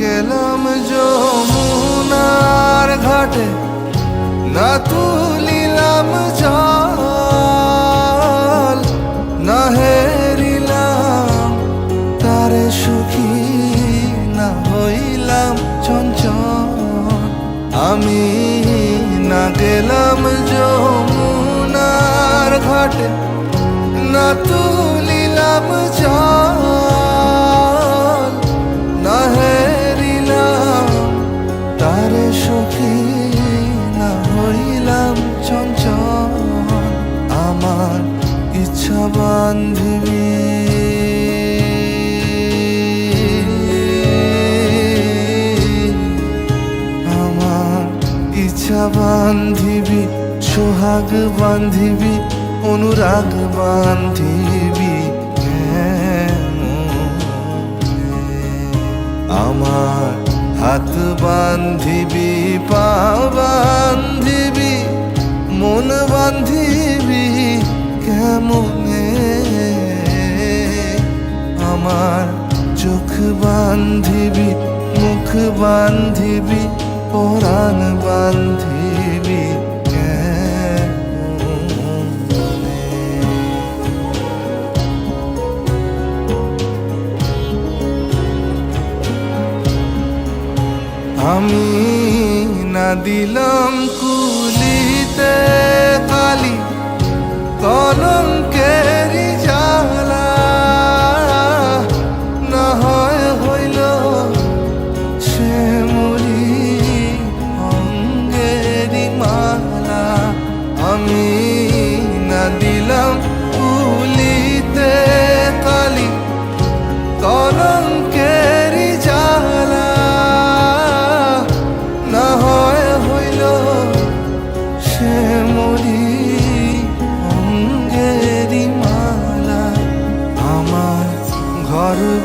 গেলাম যমুনার ঘাটে, না তুলিলাম জল, না হেরিলাম তারে সুখী, না হইলাম চঞ্চল। আমি না গেলাম যমুনার ঘাটে, না তুলিলাম জল ইচ্ছা বান্ধবী আমার ইচ্ছা বান্ধিবি সোহাগ বান্ধিবি অনুরাগ বান্ধিবি? আমার হাত বান্ধিবি পা বান্ধিবি মুখ বান্ধিবি পরাণ বান্ধিবি আমি না দিলাম কুলিতে কালি কলঙ্কের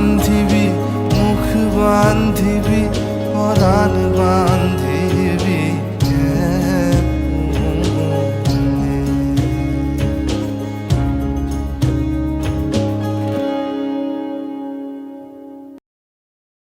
বান্ধিবি মুখ বান্ধিবি পরাণ বান্ধ